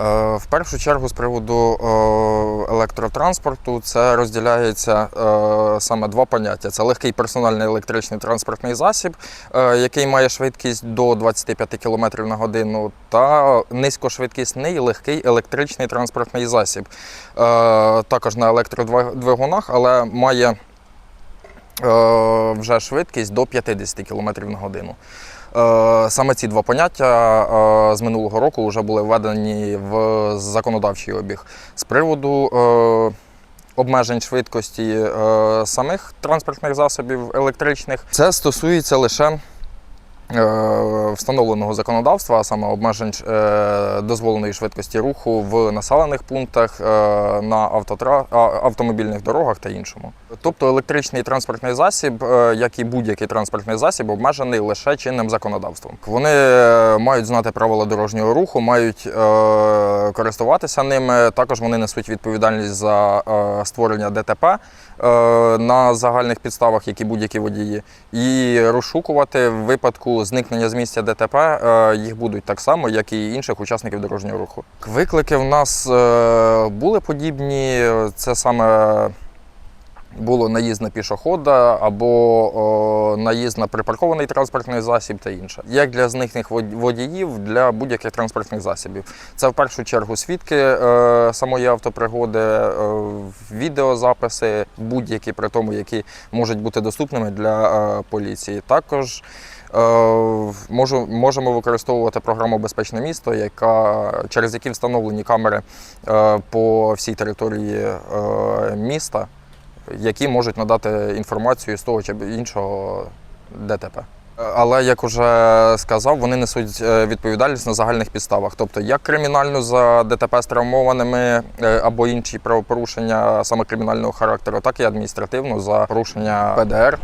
Е, В першу чергу з приводу е, електротранспорту це розділяється е, саме два поняття: це легкий персональний електричний транспортний засіб, який має швидкість до 25 км на годину, та низькошвидкісний легкий електричний транспортний засіб. Також на електродвигунах, але має вже швидкість до 50 км на годину. Е, Саме ці два поняття е, з минулого року вже були введені в законодавчий обіг. З приводу е, обмежень швидкості самих транспортних засобів електричних, це стосується лише встановленого законодавства, а саме обмежень е, дозволеної швидкості руху в населених пунктах, е, на автотра... автомобільних дорогах та іншому. Тобто електричний транспортний засіб, е, як і будь-який транспортний засіб, обмежений лише чинним законодавством. Вони е, мають знати правила дорожнього руху, мають е, користуватися ними. Також вони несуть відповідальність за е, створення ДТП е, на загальних підставах, як і будь-які водії, і розшукувати в випадку зникнення з місця ДТП е, їх будуть так само, як і інших учасників дорожнього руху. Виклики в нас е, були подібні. Це саме було наїзд на пішохода або о, наїзд на припаркований транспортний засіб та інше. Як для зникних водіїв, для будь-яких транспортних засобів. Це в першу чергу свідки е, самої автопригоди, е, відеозаписи, будь-які при тому, які можуть бути доступними для е, поліції. Також е, можу, можемо використовувати програму Безпечне місто, яка, через які встановлені камери е, по всій території е, міста які можуть надати інформацію з того чи іншого ДТП. Але як уже сказав, вони несуть е, відповідальність на загальних підставах, тобто як кримінальну за ДТП з травмованими е, або інші правопорушення саме кримінального характеру, так і адміністративну за порушення ПДР